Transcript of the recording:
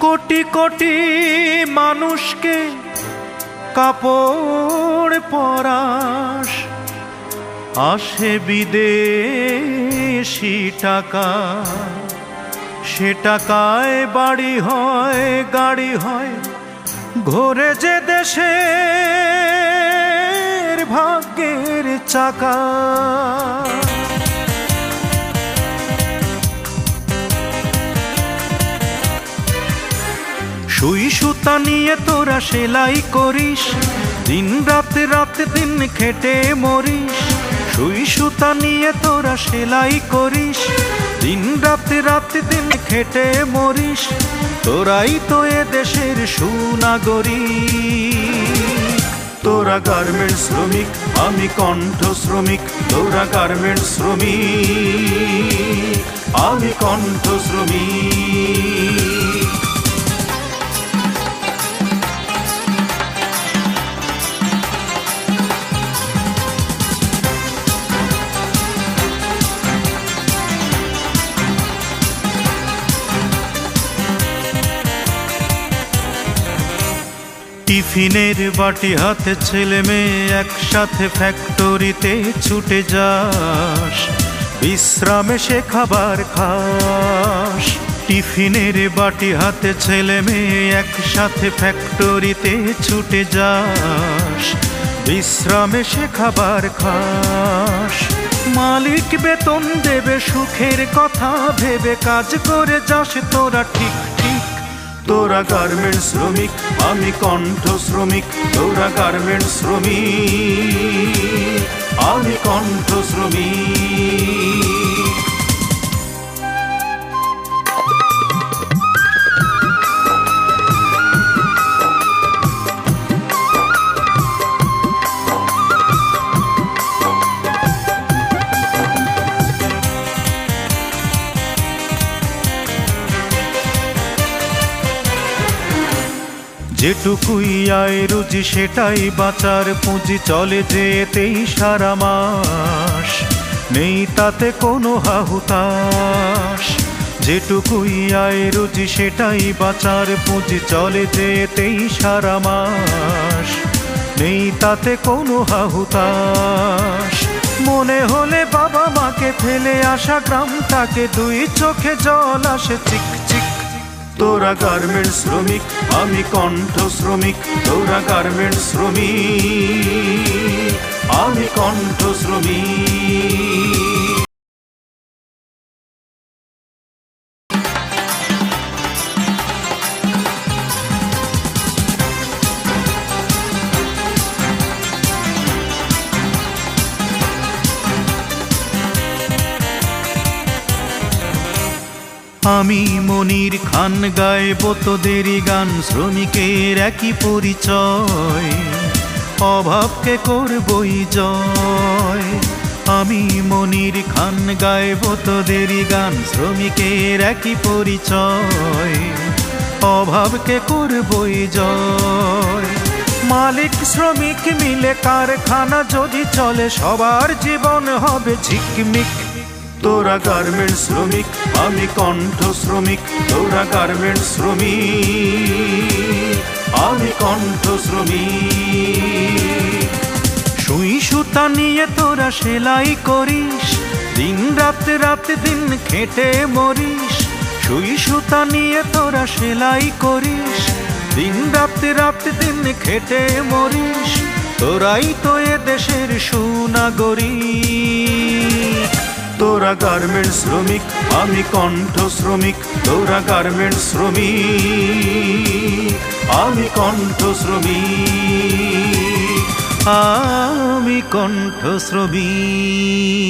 কোটি কোটি মানুষকে কাপড় পরাস। আসে বিদেশি টাকা। সে টাকায় বাড়ি হয়, গাড়ি হয়। ঘোরে যে দেশের ভাগ্যের চাকা। সুই সুতা নিয়ে তোরা সেলাই করিস। দিন রাতে রাতে দিন খেটে মরিস। সুই সুতা নিয়ে তোরা সেলাই করিস। দিন রাতে রাতে দিন খেটে মরিস। তোরাই তো এ দেশের সুনাগরী তোরা গার্মেন্ট শ্রমিক, আমি কণ্ঠ শ্রমিক তোরা গার্মেন্ট শ্রমিক, আমি কণ্ঠ শ্রমিক টিফিনের বাটি হাতে ছেলে মেয়ে একসাথে ফ্যাক্টরিতে ছুটে যাস। বিশ্রামে সে খাবার খাস। টিফিনের বাটি হাতে ছেলে মেয়ে একসাথে ফ্যাক্টরিতে ছুটে যাস। বিশ্রামে সে খাবার খাস। মালিক বেতন দেবে, সুখের কথা ভেবে কাজ করে যাস। তোরা ঠিক ঠিক তোরা গার্মেন্ট শ্রমিক আমি কণ্ঠ শ্রমিক তোরা গার্মেন্ট শ্রমিক আমি কণ্ঠ শ্রমিক যেটুকুই আয় রুজি সেটাই বাঁচার পুঁজি চলে যেতেই সারা মাস। নেই তাতে কোনো হাহুতাস যেটুকুই আয় রুজি সেটাই বাঁচার পুঁজি চলে যেতেই সারা মাস। নেই তাতে কোনো হাহুতাস মনে হলে বাবা মাকে ফেলে আসা গ্রামটাকে দুই চোখে জল আসে চিক চিক তোরা গার্মেন্ট শ্রমিক আমি কণ্ঠ শ্রমিক তোরা গার্মেন্ট শ্রমিক আমি কণ্ঠ শ্রমিক আমি মনির খান গাইব তোদেরই গান, শ্রমিকের একই পরিচয়। অভাবকে করবই জয়। আমি মনির খান গাইব তোদেরই গান, শ্রমিকের একই পরিচয়। অভাবকে করবই জয়। মালিক, শ্রমিক মিলে কারখানা যদি চলে, সবার জীবন হবে ঝিকমিক। তোরা গার্মেন্ট শ্রমিক, আমি কণ্ঠ শ্রমিক, তোরা গার্মেন্ট শ্রমিক, আমি কণ্ঠ শ্রমিক। সুই সুতা নিয়ে তোরা সেলাই করিস, দিন রাতে রাতে দিন খেটে মরিস। সুই সুতা নিয়ে তোরা সেলাই করিস, দিন রাতে রাতে দিন খেটে মরিস। তোরাই তো এ দেশের সুনাগরিক। তোরা গার্মেন্ট শ্রমিক, আমি কণ্ঠ শ্রমিক তোরা গার্মেন্ট শ্রমিক, আমি কণ্ঠ শ্রমিক, আমি কণ্ঠ শ্রমিক।